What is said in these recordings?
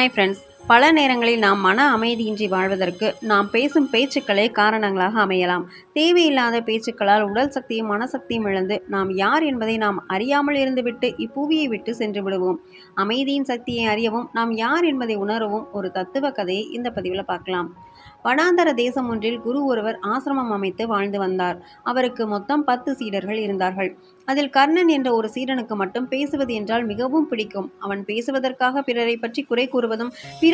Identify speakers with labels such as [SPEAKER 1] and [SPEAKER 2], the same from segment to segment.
[SPEAKER 1] Hi friends பல நேரங்களில் நாம் மன அமைதியின்றி வாழ்வதற்கு நாம் பேசும் பேச்சுக்களே காரணங்களாக அமையலாம். தேவையில்லாத பேச்சுக்களால் உடல் சக்தியும் மனசக்தியும் இழந்து நாம் யார் என்பதை நாம் அறியாமல் இருந்துவிட்டு இப்புவியை விட்டு சென்று விடுவோம். அமைதியின் சக்தியை அறியவும் நாம் யார் என்பதை உணரவும் ஒரு தத்துவ கதையை இந்த பதிவில் பார்க்கலாம். வடாந்தர தேசம் ஒன்றில் குரு ஒருவர் ஆசிரமம் அமைத்து வாழ்ந்து வந்தார். அவருக்கு மொத்தம் பத்து சீடர்கள் இருந்தார்கள். அதில் கர்ணன் என்ற ஒரு சீடனுக்கு மட்டும் பேசுவது என்றால் மிகவும் பிடிக்கும். அவன் பேசுவதற்காக பிறரை பற்றி குறை கூறுவதும்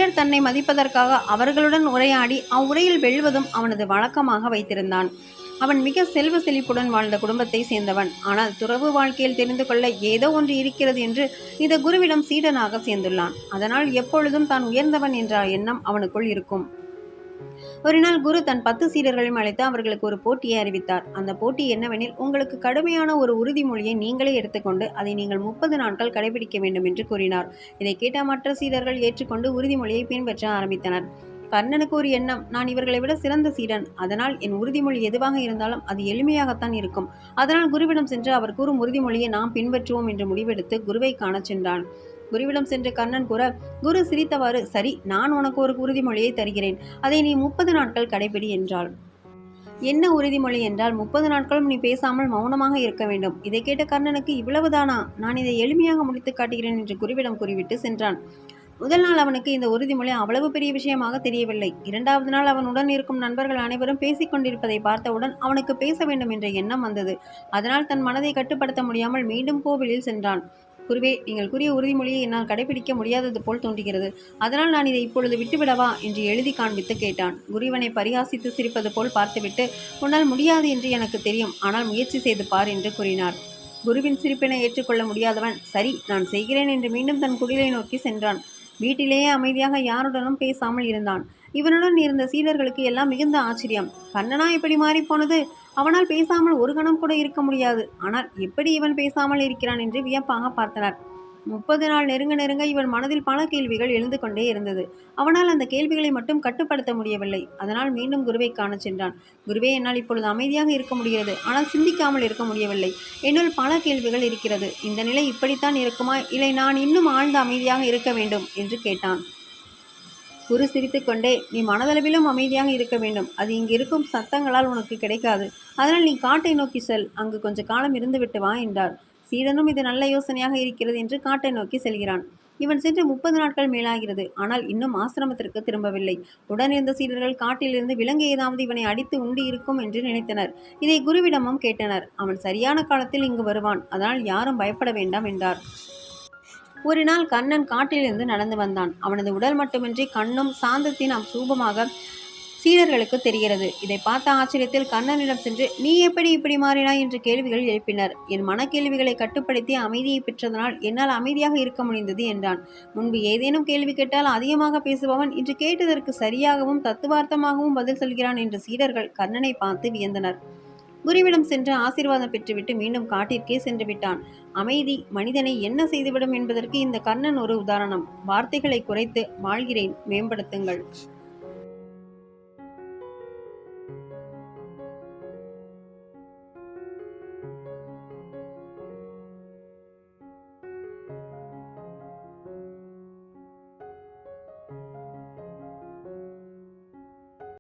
[SPEAKER 1] பிறர் தன்னை மதிப்பதற்காக அவர்களுடன் உரையாடி அவ்வுரையில் வெல்வதும் அவனது வழக்கமாக வைத்திருந்தான். அவன் மிக செல்வ செழிப்புடன் வாழ்ந்த குடும்பத்தை சேர்ந்தவன். ஆனால் துறவு வாழ்க்கையில் தெரிந்து கொள்ள ஏதோ ஒன்று இருக்கிறது என்று இந்த குருவிடம் சீடனாக சேர்ந்துள்ளான். அதனால் எப்பொழுதும் தான் உயர்ந்தவன் என்ற எண்ணம் அவனுக்குள் இருக்கும். ஒரு நாள் குரு தன் பத்து சீடர்களையும் அழைத்து அவர்களுக்கு ஒரு போட்டியை அறிவித்தார். அந்த போட்டி என்னவெனில் உங்களுக்கு கடுமையான ஒரு உறுதிமொழியை நீங்களே எடுத்துக்கொண்டு அதை நீங்கள் முப்பது நாட்கள் கடைபிடிக்க வேண்டும் என்று கூறினார். இதை கேட்ட மற்ற சீடர்கள் ஏற்றுக்கொண்டு உறுதிமொழியை பின்பற்ற ஆரம்பித்தனர். கர்ணனுக்கு ஒரு எண்ணம் நான் இவர்களை விட சிறந்த சீடன். அதனால் என் உறுதிமொழி எதுவாக இருந்தாலும் அது எளிமையாகத்தான் இருக்கும். அதனால் குருவிடம் சென்று அவர் கூறும் உறுதிமொழியை நாம் பின்பற்றுவோம் என்று முடிவெடுத்து குருவை காணச் சென்றான். குருவிடம் சென்று கண்ணன் கூற குரு சிரித்தவாறு சரி நான் உனக்கு ஒரு உறுதிமொழியை தருகிறேன். அதை நீ முப்பது நாட்கள் கடைபிடி என்றாள். என்ன உறுதிமொழி என்றால் முப்பது நாட்களும் நீ பேசாமல் மௌனமாக இருக்க வேண்டும். இதை கேட்ட கர்ணனுக்கு இவ்வளவுதானா? நான் இதை எளிமையாக முடித்து காட்டுகிறேன் என்று குருவிடம் கூறிவிட்டு சென்றான். முதல் நாள் அவனுக்கு இந்த உறுதிமொழி அவ்வளவு பெரிய விஷயமாக தெரியவில்லை. இரண்டாவது நாள் அவன் உடன் இருக்கும் நண்பர்கள் அனைவரும் பேசிக் கொண்டிருப்பதை பார்த்தவுடன் அவனுக்கு பேச வேண்டும் என்ற எண்ணம் வந்தது. அதனால் தன் மனதை கட்டுப்படுத்த முடியாமல் மீண்டும் கோவிலில் சென்றான். குருவே நீங்கள் கூறிய உறுதிமொழியை என்னால் கடைபிடிக்க முடியாதது போல் தோன்றுகிறது. அதனால் நான் இதை இப்பொழுது விட்டுவிடவா என்று எழுதி காண்பித்து கேட்டான். குருவனை பரிகாசித்து சிரிப்பது போல் பார்த்துவிட்டு உன்னால் முடியாது என்று எனக்கு தெரியும். ஆனால் முயற்சி செய்து பார் என்று கூறினார். குருவின் சிரிப்பினை ஏற்றுக்கொள்ள முடியாதவன் சரி நான் செய்கிறேன் என்று மீண்டும் தன் குடிலை நோக்கி சென்றான். வீட்டிலேயே அமைதியாக யாருடனும் பேசாமல் இருந்தான். இவனுடன் இருந்த சீடர்களுக்கு எல்லாம் மிகுந்த ஆச்சரியம். கண்ணனா எப்படி மாறிப்போனது? அவனால் பேசாமல் ஒரு கணம் கூட இருக்க முடியாது. ஆனால் எப்படி இவன் பேசாமல் இருக்கிறான் என்று வியப்பாக பார்த்தனர். முப்பது நாள் நெருங்க நெருங்க இவன் மனதில் பல கேள்விகள் எழுந்து கொண்டே இருந்தது. அவனால் அந்த கேள்விகளை மட்டும் கட்டுப்படுத்த முடியவில்லை. அதனால் மீண்டும் குருவை காணச் சென்றான். குருவே என்னால் இப்பொழுது அமைதியாக இருக்க முடிகிறது. ஆனால் சிந்திக்காமல் இருக்க முடியவில்லை. என்னுள் பல கேள்விகள் இருக்கிறது. இந்த நிலை இப்படித்தான் இருக்குமா? இல்லை நான் இன்னும் ஆழ்ந்த அமைதியாக இருக்க வேண்டும் என்று கேட்டான். குரு சிரித்துக்கொண்டே நீ மனதளவிலும் அமைதியாக இருக்க வேண்டும். அது இங்கு இருக்கும் சத்தங்களால் உனக்கு கிடைக்காது. அதனால் நீ காட்டை நோக்கி செல். அங்கு கொஞ்ச காலம் இருந்துவிட்டு வா என்றார். சீடனும் இது நல்ல யோசனையாக இருக்கிறது என்று காட்டை நோக்கி செல்கிறான். இவன் சென்று முப்பது நாட்கள் மேலாகிறது. ஆனால் இன்னும் ஆசிரமத்திற்கு திரும்பவில்லை. உடனிருந்த சீடர்கள் காட்டிலிருந்து விலங்கு ஏதாவது இவனை அடித்து உண்டு இருக்கும் என்று நினைத்தனர். இதை குருவிடமும் கேட்டனர். அவன் சரியான காலத்தில் இங்கு வருவான். அதனால் யாரும் பயப்பட வேண்டாம் என்றார். ஒரு நாள் கண்ணன் காட்டிலிருந்து நடந்து வந்தான். அவனது உடல் மட்டுமின்றி கண்ணும் சாந்தத்தின் சூபமாக சீடர்களுக்கு தெரிகிறது. இதை பார்த்த ஆச்சரியத்தில் கண்ணனிடம் சென்று நீ எப்படி இப்படி மாறினாய்? என்று கேள்விகள் எழுப்பினர். என் மனக்கேள்விகளை கட்டுப்படுத்தி அமைதியை பெற்றதனால் என்னால் அமைதியாக இருக்க முடிந்தது என்றான். முன்பு ஏதேனும் கேள்வி கேட்டால் அதிகமாக பேசுபவன் இன்று கேட்டதற்கு சரியாகவும் தத்துவார்த்தமாகவும் பதில் சொல்கிறான் என்று சீடர்கள் கண்ணனை பார்த்து வியந்தனர். குருவிடம் சென்று ஆசீர்வாதம் பெற்றுவிட்டு மீண்டும் காட்டிற்கே சென்று விட்டான். அமைதி மனிதனை என்ன செய்துவிடும் என்பதற்கு இந்த கர்ணன் ஒரு உதாரணம். வார்த்தைகளை குறைத்து வாழ்கிறேன். மேம்படுத்துங்கள்.